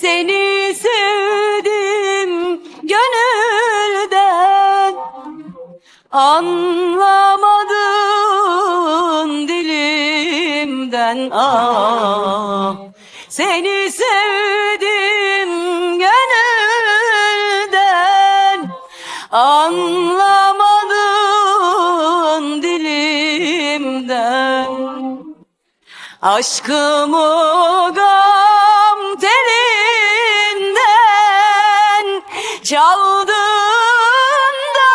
Seni sevdim gönülden. Anlamadın dilimden. Ah Seni sevdim gönülden. Anlamadın dilimden. Aşkımı gam çaldın da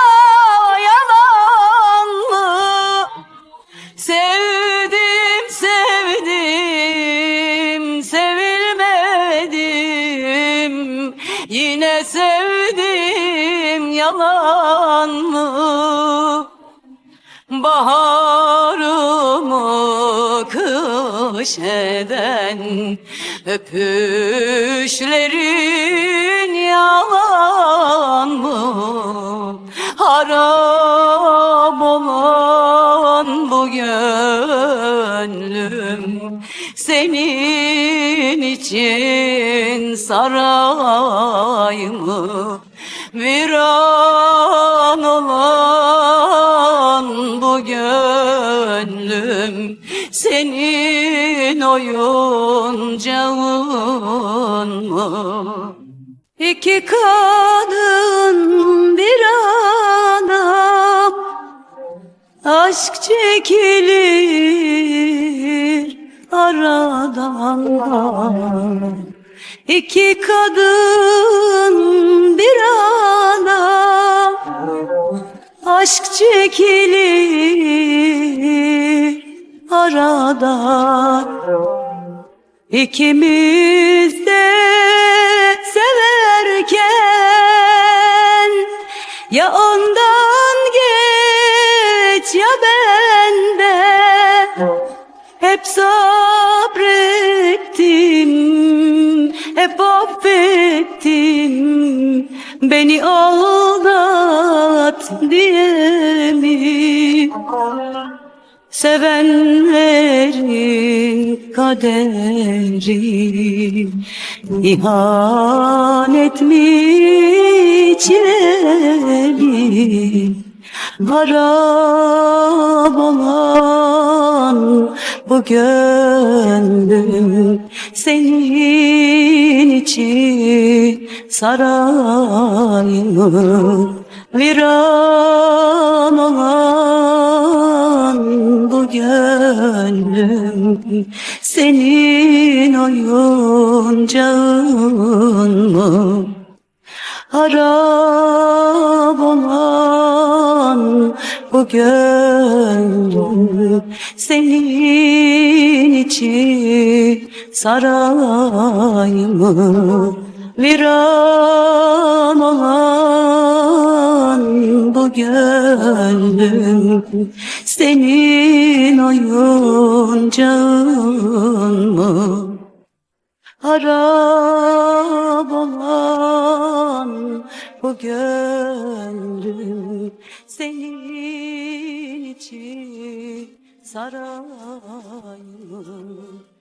yalan mı? Sevdim sevdim sevilmedim yine sevdim yalan mı? Baharımı kış eden öpüşlerin yalan mı? Harap olan bu gönlüm senin için saray mı? Viran senin oyuncağın mı? İki kadın bir ana. Aşk çekilir aradan. İki kadın bir ana. Aşk çekilir aradan İkimiz de severken Ya ondan geç ya bende Hep sabrettim, hep affettim Beni aldat diye? Sevenlerin kaderi ihanet mi çileli Harap olan bu gönlüm senin için saray mı? Viran olan senin oyuncağın mı? Harap olan bu gönlüm senin için saray mı? Viran olan bu gönlüm senin oyuncağın mı? Harap olan bu gönlüm senin için saray mı? Viran